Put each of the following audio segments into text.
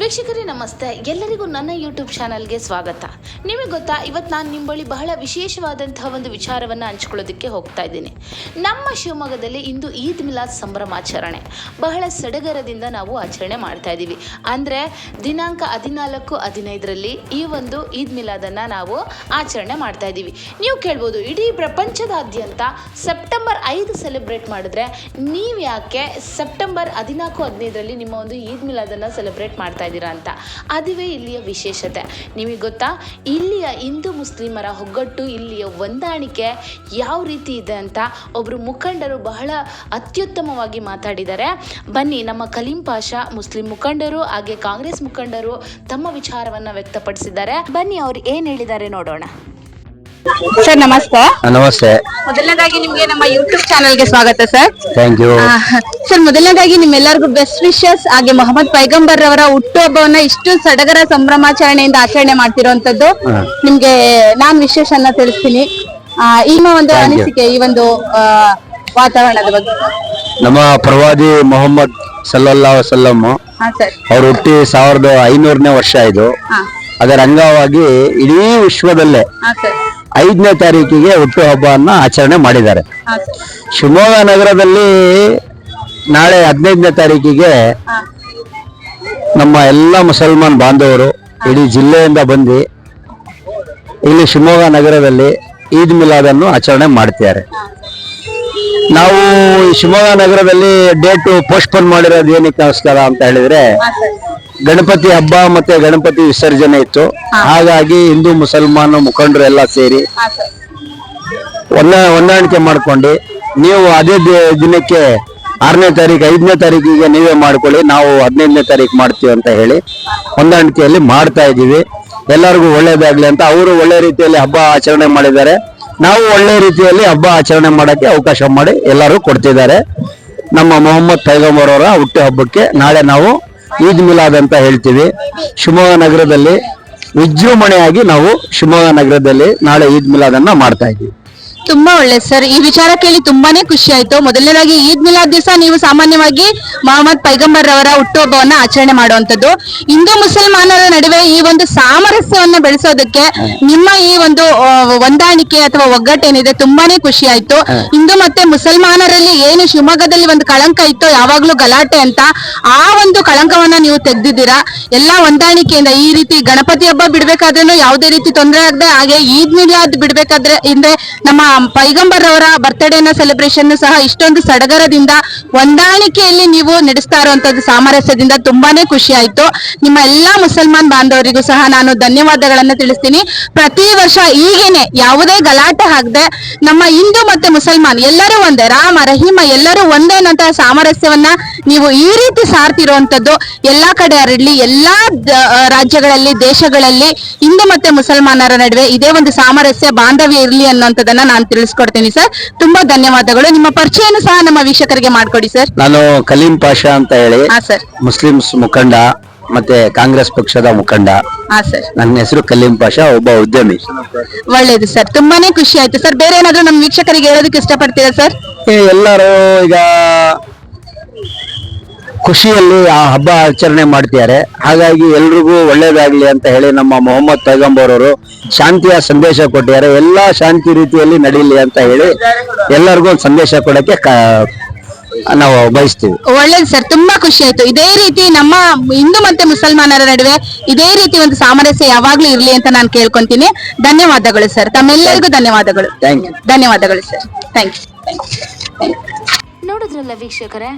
ವೀಕ್ಷಕರೇ, ನಮಸ್ತೆ. ಎಲ್ಲರಿಗೂ ನನ್ನ ಯೂಟ್ಯೂಬ್ ಚಾನಲ್ಗೆ ಸ್ವಾಗತ. ನಿಮಗೆ ಗೊತ್ತಾ, ಇವತ್ತು ನಾನು ನಿಮ್ಮ ಬಳಿ ಬಹಳ ವಿಶೇಷವಾದಂತಹ ಒಂದು ವಿಚಾರವನ್ನು ಹಂಚ್ಕೊಳ್ಳೋದಕ್ಕೆ ಹೋಗ್ತಾ ಇದ್ದೀನಿ. ನಮ್ಮ ಶಿವಮೊಗ್ಗದಲ್ಲಿ ಇಂದು ಈದ್ ಮಿಲಾದ್ ಸಂಭ್ರಮಾಚರಣೆ. ಬಹಳ ಸಡಗರದಿಂದ ನಾವು ಆಚರಣೆ ಮಾಡ್ತಾ ಇದ್ದೀವಿ. ಅಂದರೆ, ದಿನಾಂಕ ಹದಿನಾಲ್ಕು, ಹದಿನೈದರಲ್ಲಿ ಈ ಒಂದು ಈದ್ ಮಿಲಾದನ್ನು ನಾವು ಆಚರಣೆ ಮಾಡ್ತಾ ಇದ್ದೀವಿ. ನೀವು ಕೇಳ್ಬೋದು, ಇಡೀ ಪ್ರಪಂಚದಾದ್ಯಂತ ಸೆಪ್ಟೆಂಬರ್ ಐದು ಸೆಲೆಬ್ರೇಟ್ ಮಾಡಿದ್ರೆ ನೀವು ಯಾಕೆ ಸೆಪ್ಟೆಂಬರ್ ಹದಿನಾಲ್ಕು, ಹದಿನೈದರಲ್ಲಿ ನಿಮ್ಮ ಒಂದು ಈದ್ ಮಿಲಾದನ್ನು ಸೆಲೆಬ್ರೇಟ್ ಮಾಡ್ತಾ ಇದ್ದೀರಾ ಅಂತ. ಅದುವೇ ಇಲ್ಲಿಯ ವಿಶೇಷತೆ. ನಿಮಗೆ ಗೊತ್ತಾ? ಇಲ್ಲಿಯ ಹಿಂದೂ ಮುಸ್ಲಿಮರ ಒಗ್ಗಟ್ಟು ಇಲ್ಲಿಯ ಹೊಂದಾಣಿಕೆ ಯಾವ ರೀತಿ ಇದೆ ಅಂತ ಒಬ್ಬರು ಮುಖಂಡರು ಬಹಳ ಅತ್ಯುತ್ತಮವಾಗಿ ಮಾತಾಡಿದ್ದಾರೆ. ಬನ್ನಿ, ನಮ್ಮ ಕಲೀಂ ಪಾಷಾ ಮುಸ್ಲಿಂ ಮುಖಂಡರು, ಹಾಗೆ ಕಾಂಗ್ರೆಸ್ ಮುಖಂಡರು ತಮ್ಮ ವಿಚಾರವನ್ನು ವ್ಯಕ್ತಪಡಿಸಿದ್ದಾರೆ. ಬನ್ನಿ, ಅವ್ರು ಏನು ಹೇಳಿದ್ದಾರೆ ನೋಡೋಣ. ಸರ್ ನಮಸ್ತೆ. ನಮಸ್ತೆ. ಮೊದಲನೇದಾಗಿ ನಿಮ್ಗೆ ನಮ್ಮ ಯೂಟ್ಯೂಬ್ ಚಾನೆಲ್ಗೆ ಸ್ವಾಗತ ಸರ್. ಥ್ಯಾಂಕ್ ಯು ಸರ್ ಮೊದಲನೇದಾಗಿ ನಿಮ್ಮೆಲ್ಲರಿಗೂ ಬೆಸ್ಟ್ ವಿಶಸ್ ಹಾಗೆ ಮೊಹಮ್ಮದ್ ಪೈಗಂಬರ್ ಅವರ ಹುಟ್ಟುಹಬ್ಬವನ್ನ ಇಷ್ಟು ಸಡಗರ ಸಂಭ್ರಮಾಚರಣೆಯಿಂದ ಆಚರಣೆ ಮಾಡ್ತಿರುವಂತದ್ದು ನಿಮ್ಗೆ ನಾನ್ ವಿಶೇಷ ಅನ್ನ ತಿಳಿಸ್ತೀನಿ. ಆ, ನಿಮ್ಮ ಒಂದು ಅನಿಸಿಕೆ ಈ ಒಂದು ಆ, ವಾತಾವರಣದ ಬಗ್ಗೆ. ನಮ್ಮ ಪ್ರವಾದಿ ಮೊಹಮ್ಮದ್ ಸಲ್ಲಲ್ಲಾ ವಸಲ್ಲಂ ಹಾ ಸರ್. ಅವ್ರು ಹುಟ್ಟಿ ಸಾವಿರದ ಐನೂರನೇ ವರ್ಷ ಇದು. ಹಾ. ಅದರ ಅಂಗವಾಗಿ ಇಡೀ ವಿಶ್ವದಲ್ಲೇ ಹಾ ಸರ್. ಐದನೇ ತಾರೀಕಿಗೆ ಹುಟ್ಟು ಹಬ್ಬವನ್ನು ಆಚರಣೆ ಮಾಡಿದ್ದಾರೆ. ಶಿವಮೊಗ್ಗ ನಗರದಲ್ಲಿ ನಾಳೆ ಹದಿನೈದನೇ ತಾರೀಕಿಗೆ ನಮ್ಮ ಎಲ್ಲ ಮುಸಲ್ಮಾನ್ ಬಾಂಧವರು ಇಡೀ ಜಿಲ್ಲೆಯಿಂದ ಬಂದು ಇಲ್ಲಿ ಶಿವಮೊಗ್ಗ ನಗರದಲ್ಲಿ ಈದ್ ಮಿಲಾದನ್ನು ಆಚರಣೆ ಮಾಡ್ತಿದ್ದಾರೆ. ನಾವು ಶಿವಮೊಗ್ಗ ನಗರದಲ್ಲಿ ಡೇಟು ಪೋಸ್ಟ್ಪೋನ್ ಮಾಡಿರೋದು ಏನಕ್ಕೋಸ್ಕರ ಅಂತ ಹೇಳಿದ್ರೆ ಗಣಪತಿ ಹಬ್ಬ ಮತ್ತೆ ಗಣಪತಿ ವಿಸರ್ಜನೆ ಇತ್ತು. ಹಾಗಾಗಿ ಹಿಂದೂ ಮುಸಲ್ಮಾನ ಮುಖಂಡರು ಎಲ್ಲ ಸೇರಿ ಹೊಂದ ಹೊಂದಾಣಿಕೆ ಮಾಡ್ಕೊಂಡು ನೀವು ಅದೇ ದಿನಕ್ಕೆ ಆರನೇ ತಾರೀಕು ಐದನೇ ತಾರೀಕಿಗೆ ನೀವೇ ಮಾಡ್ಕೊಳ್ಳಿ ನಾವು ಹದಿನೈದನೇ ತಾರೀಕು ಮಾಡ್ತೀವಿ ಅಂತ ಹೇಳಿ ಹೊಂದಾಣಿಕೆಯಲ್ಲಿ ಮಾಡ್ತಾ ಇದ್ದೀವಿ. ಎಲ್ಲರಿಗೂ ಒಳ್ಳೇದಾಗ್ಲಿ ಅಂತ ಅವರು ಒಳ್ಳೆ ರೀತಿಯಲ್ಲಿ ಹಬ್ಬ ಆಚರಣೆ ಮಾಡಿದ್ದಾರೆ. ನಾವು ಒಳ್ಳೆ ರೀತಿಯಲ್ಲಿ ಹಬ್ಬ ಆಚರಣೆ ಮಾಡಕ್ಕೆ ಅವಕಾಶ ಮಾಡಿ ಎಲ್ಲರೂ ಕೊಡ್ತಿದ್ದಾರೆ. ನಮ್ಮ ಮೊಹಮ್ಮದ್ ಪೈಗಂಬರ್ ಅವರ ಹುಟ್ಟು ಹಬ್ಬಕ್ಕೆ ನಾಳೆ ನಾವು ಈದ್ ಮಿಲಾದ್ ಅಂತ ಹೇಳ್ತೀವಿ. ಶಿವಮೊಗ್ಗ ನಗರದಲ್ಲಿ ವಿಜೃಂಭಣೆಯಾಗಿ ನಾವು ಶಿವಮೊಗ್ಗ ನಗರದಲ್ಲಿ ನಾಳೆ ಈದ್ ಮಿಲಾದನ್ನ ಮಾಡ್ತಾ ಇದ್ದೀವಿ. ತುಂಬಾ ಒಳ್ಳೆ ಸರ್. ಈ ವಿಚಾರ ಕೇಳಿ ತುಂಬಾನೇ ಖುಷಿ ಆಯ್ತು. ಮೊದಲನೇದಾಗಿ ಈದ್ ಮಿಲಾದ್ ದಿವಸ ನೀವು ಸಾಮಾನ್ಯವಾಗಿ ಮೊಹಮ್ಮದ್ ಪೈಗಂಬರ್ ಅವರ ಹುಟ್ಟುಹಬ್ಬವನ್ನ ಆಚರಣೆ ಮಾಡುವಂತದ್ದು ಹಿಂದೂ ಮುಸಲ್ಮಾನರ ನಡುವೆ ಈ ಒಂದು ಸಾಮರಸ್ಯವನ್ನ ಬೆಳೆಸೋದಕ್ಕೆ ನಿಮ್ಮ ಈ ಒಂದು ಹೊಂದಾಣಿಕೆ ಅಥವಾ ಒಗ್ಗಟ್ಟೇನಿದೆ ತುಂಬಾನೇ ಖುಷಿ ಆಯ್ತು. ಹಿಂದೂ ಮತ್ತೆ ಮುಸಲ್ಮಾನರಲ್ಲಿ ಏನು ಶಿವಮೊಗ್ಗದಲ್ಲಿ ಒಂದು ಕಳಂಕ ಇತ್ತು ಯಾವಾಗ್ಲೂ ಗಲಾಟೆ ಅಂತ ಆ ಒಂದು ಕಳಂಕವನ್ನ ನೀವು ತೆಗ್ದಿದ್ದೀರಾ? ಎಲ್ಲಾ ಹೊಂದಾಣಿಕೆಯಿಂದ ಈ ರೀತಿ ಗಣಪತಿ ಹಬ್ಬ ಬಿಡ್ಬೇಕಾದ್ರೂ ಯಾವುದೇ ರೀತಿ ತೊಂದರೆ ಆಗದೆ ಹಾಗೆ ಈದ್ ಮಿಲಾದ್ ಬಿಡ್ಬೇಕಾದ್ರೆ ಹಿಂದೆ ನಮ್ಮ ಪೈಗಂಬರ್ ಅವರ ಬರ್ತ್ಡೇನ ಸೆಲೆಬ್ರೇಷನ್ ಸಹ ಇಷ್ಟೊಂದು ಸಡಗರದಿಂದ ಹೊಂದಾಣಿಕೆಯಲ್ಲಿ ನೀವು ನಡೆಸ್ತಾ ಇರುವಂತದ್ದು ಸಾಮರಸ್ಯದಿಂದ ತುಂಬಾನೇ ಖುಷಿ ಆಯ್ತು. ನಿಮ್ಮ ಎಲ್ಲಾ ಮುಸಲ್ಮಾನ್ ಬಾಂಧವರಿಗೂ ಸಹ ನಾನು ಧನ್ಯವಾದಗಳನ್ನ ತಿಳಿಸ್ತೀನಿ. ಪ್ರತಿ ವರ್ಷ ಈಗೇನೆ ಯಾವುದೇ ಗಲಾಟೆ ಆಗದೆ ನಮ್ಮ ಹಿಂದೂ ಮತ್ತೆ ಮುಸಲ್ಮಾನ್ ಎಲ್ಲರೂ ಒಂದೇ, ರಾಮ, ರಹೀಮ ಎಲ್ಲರೂ ಒಂದೇ ಅನ್ನೋಂತಹ ಸಾಮರಸ್ಯವನ್ನ ನೀವು ಈ ರೀತಿ ಸಾರ್ತಿರುವಂತದ್ದು ಎಲ್ಲಾ ಕಡೆ ಹರಡ್ಲಿ, ಎಲ್ಲಾ ರಾಜ್ಯಗಳಲ್ಲಿ, ದೇಶಗಳಲ್ಲಿ ಹಿಂದೂ ಮತ್ತೆ ಮುಸಲ್ಮಾನರ ನಡುವೆ ಇದೇ ಒಂದು ಸಾಮರಸ್ಯ, ಬಾಂಧವ್ಯ ಇರಲಿ ಅನ್ನೋಂಥದ್ದನ್ನ ನಾನು ತಿಳಿಸ್ಕೊಡ್ತೀನಿ ಸರ್. ತುಂಬಾ ಧನ್ಯವಾದಗಳು. ನಿಮ್ಮ ಪರಿಚಯನ ಸಹ ನಮ್ಮ ವೀಕ್ಷಕರಿಗೆ ಮಾಡ್ಕೊಡಿ ಸರ್. ನಾನು ಕಲೀಂ ಪಾಷಾ ಅಂತ ಹೇಳಿ. ಹಾ ಸರ್. ಮುಸ್ಲಿಮ್ಸ್ ಮುಖಂಡ ಮತ್ತೆ ಕಾಂಗ್ರೆಸ್ ಪಕ್ಷದ ಮುಖಂಡ. ಹಾ ಸರ್. ನನ್ನ ಹೆಸರು ಕಲೀಂ ಪಾಷಾ ಒಬ್ಬ ಉದ್ಯಮಿ. ಒಳ್ಳೇದು ಸರ್. ತುಂಬಾನೇ ಖುಷಿ ಆಯ್ತು. ಸರ್ ಬೇರೆ ಏನಾದ್ರೂ ನಮ್ಮ ವೀಕ್ಷಕರಿಗೆ ಹೇಳೋದಕ್ಕೆ ಇಷ್ಟಪಡ್ತೀರಾ ಸರ್? ಈ ಎಲ್ಲರೂ ಈಗ ಖುಷಿಯಲ್ಲಿ ಆ ಹಬ್ಬ ಆಚರಣೆ ಮಾಡ್ತಿದ್ದಾರೆ. ಹಾಗಾಗಿ ಎಲ್ರಿಗೂ ಒಳ್ಳೇದಾಗ್ಲಿ ಅಂತ ಹೇಳಿ ನಮ್ಮ ಮೊಹಮ್ಮದ್ ಪೈಗಂಬರ್ ಅವರು ಶಾಂತಿಯ ಸಂದೇಶ ಕೊಟ್ಟಿದ್ದಾರೆ. ಎಲ್ಲಾ ಶಾಂತಿ ರೀತಿಯಲ್ಲಿ ನಡೀಲಿ ಅಂತ ಹೇಳಿ ಎಲ್ಲರಿಗೂ ಒಂದು ಸಂದೇಶ ಕೊಡಕ್ಕೆ ಕ- ನಾವು ಬಯಸ್ತೀವಿ. ಒಳ್ಳೇದು ಸರ್ ತುಂಬಾ ಖುಷಿ ಆಯ್ತು. ಇದೇ ರೀತಿ ನಮ್ಮ ಹಿಂದೂ ಮತ್ತೆ ಮುಸಲ್ಮಾನರ ನಡುವೆ ಇದೇ ರೀತಿ ಒಂದು ಸಾಮರಸ್ಯ ಯಾವಾಗ್ಲೂ ಇರ್ಲಿ ಅಂತ ನಾನು ಕೇಳ್ಕೊಂತೀನಿ. ಧನ್ಯವಾದಗಳು ಸರ್. ತಮ್ಮೆಲ್ಲರಿಗೂ ಧನ್ಯವಾದಗಳು. ಥ್ಯಾಂಕ್ ಯು ಧನ್ಯವಾದಗಳು ಸರ್. ಥ್ಯಾಂಕ್ ಯು ನೋಡಿದ್ರಲ್ಲ ವೀಕ್ಷಕರೇ?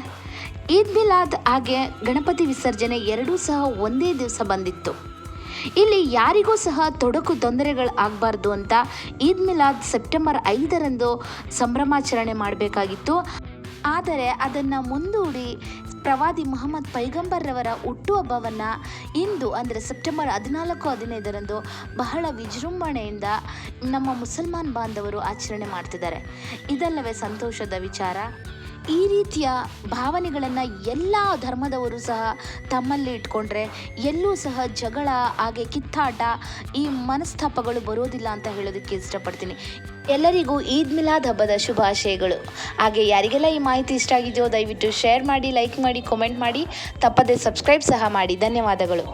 ಈದ್ ಮಿಲಾದ್ ಹಾಗೆ ಗಣಪತಿ ವಿಸರ್ಜನೆ ಎರಡೂ ಸಹ ಒಂದೇ ದಿವಸ ಬಂದಿತ್ತು. ಇಲ್ಲಿ ಯಾರಿಗೂ ಸಹ ತೊಡಕು ತೊಂದರೆಗಳು ಆಗಬಾರ್ದು ಅಂತ ಈದ್ ಮಿಲಾದ್ ಸೆಪ್ಟೆಂಬರ್ ಐದರಂದು ಸಂಭ್ರಮಾಚರಣೆ ಮಾಡಬೇಕಾಗಿತ್ತು. ಆದರೆ ಅದನ್ನು ಮುಂದೂಡಿ ಪ್ರವಾದಿ ಮೊಹಮ್ಮದ್ ಪೈಗಂಬರ್ರವರ ಹುಟ್ಟುಹಬ್ಬವನ್ನು ಇಂದು ಅಂದರೆ ಸೆಪ್ಟೆಂಬರ್ ಹದಿನಾಲ್ಕು, ಹದಿನೈದರಂದು ಬಹಳ ವಿಜೃಂಭಣೆಯಿಂದ ನಮ್ಮ ಮುಸಲ್ಮಾನ್ ಬಾಂಧವರು ಆಚರಣೆ ಮಾಡ್ತಿದ್ದಾರೆ. ಇದಲ್ಲವೇ ಸಂತೋಷದ ವಿಚಾರ. ಈ ರೀತಿಯ ಭಾವನೆಗಳನ್ನು ಎಲ್ಲ ಧರ್ಮದವರು ಸಹ ತಮ್ಮಲ್ಲಿ ಇಟ್ಕೊಂಡ್ರೆ ಎಲ್ಲೂ ಸಹ ಜಗಳ, ಹಾಗೆ ಕಿತ್ತಾಟ ಈ ಮನಸ್ತಾಪಗಳು ಬರೋದಿಲ್ಲ ಅಂತ ಹೇಳೋದಕ್ಕೆ ಇಷ್ಟಪಡ್ತೀನಿ. ಎಲ್ಲರಿಗೂ ಈದ್ ಮಿಲಾದ್ ಹಬ್ಬದ ಶುಭಾಶಯಗಳು. ಹಾಗೆ ಯಾರಿಗೆಲ್ಲ ಈ ಮಾಹಿತಿ ಇಷ್ಟ ಆಗಿದೆಯೋ ದಯವಿಟ್ಟು ಶೇರ್ ಮಾಡಿ ಲೈಕ್ ಮಾಡಿ ಕಮೆಂಟ್ ಮಾಡಿ. ತಪ್ಪದೆ ಸಬ್ಸ್ಕ್ರೈಬ್ ಸಹ ಮಾಡಿ. ಧನ್ಯವಾದಗಳು.